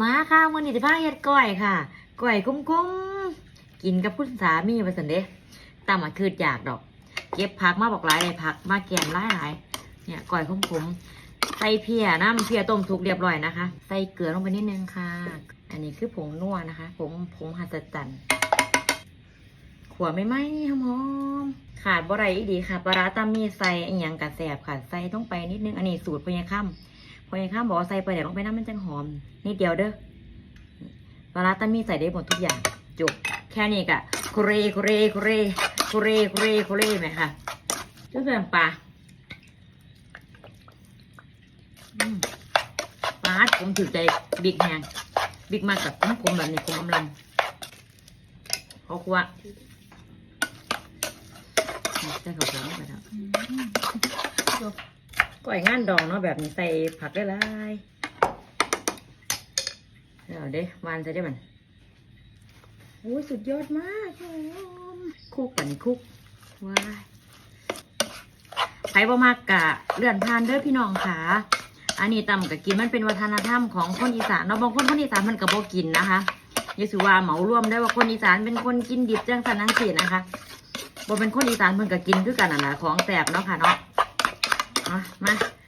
มาค่ะวันนี้จะพาเฮ็ดก้อยค่ะก้อยคุ้มๆกินกับคุณสามีไปสันเด้ตามมาคืดอยากดอก เก็บผักมาบอกหลายเลยผักมาแกงหลายหลายๆเนี่ยก้อยคุ้มๆใส่เพียน้ำเพียต้มสุกเรียบร้อยนะคะ ใส่เกลือลงไปนิดนึงค่ะ อันนี้คือผงนัวนะคะ ผงผงหัศจรรย์ขัวไม่ไหมหอมขาดบ่ไรอีดีค่ะปลาร้าตามีใส่อหยังกระแสบค่ะใส่ต้องไปนิดนึงอันนี้สูตรพญาค่ำ พอยังข้ามบอกว่าใส่ไปเดี๋ยวลงไปน้ำมันจังหอมนิดเดียวเด้อปลาร้าตั้มีใส่ได้หมดทุกอย่างจบแค่นี้กะคุเรคุเรคุเรคุเรคุเรคุเรไหมคะจุ๊บเพื่อนปลาปลาผมถือใจบิ๊กแฮงบิ๊กมากกับผมผมแบบนี้ผมกำลังเขาครัวใส่ข้าวโพดลงไปแล้ว ก้อยงานดองเนาะแบบนี้ใส่ผักได้หลายเดี๋ยวเด้วานจะได้มันโอ้ยสุดยอดมากหอมคุกกันคุกว้ายไผ่บ่มากกะเลื่อนผ่านเด้อพี่น้องค่ะ อันนี้ตำกับกินมันเป็นวัฒนธรรมของคนอีสานเนาะบางคนคนอีสานมันกับโบกินนะคะอยาสุว่าเหมารวมได้ว่าคนอีสานเป็นคนกินดิบจังสันนังสีนะคะบ่เป็นคนอีสานเพิ่นก็กินคือกันน่ะนะของแสบเนาะค่ะเนาะ 啊，来。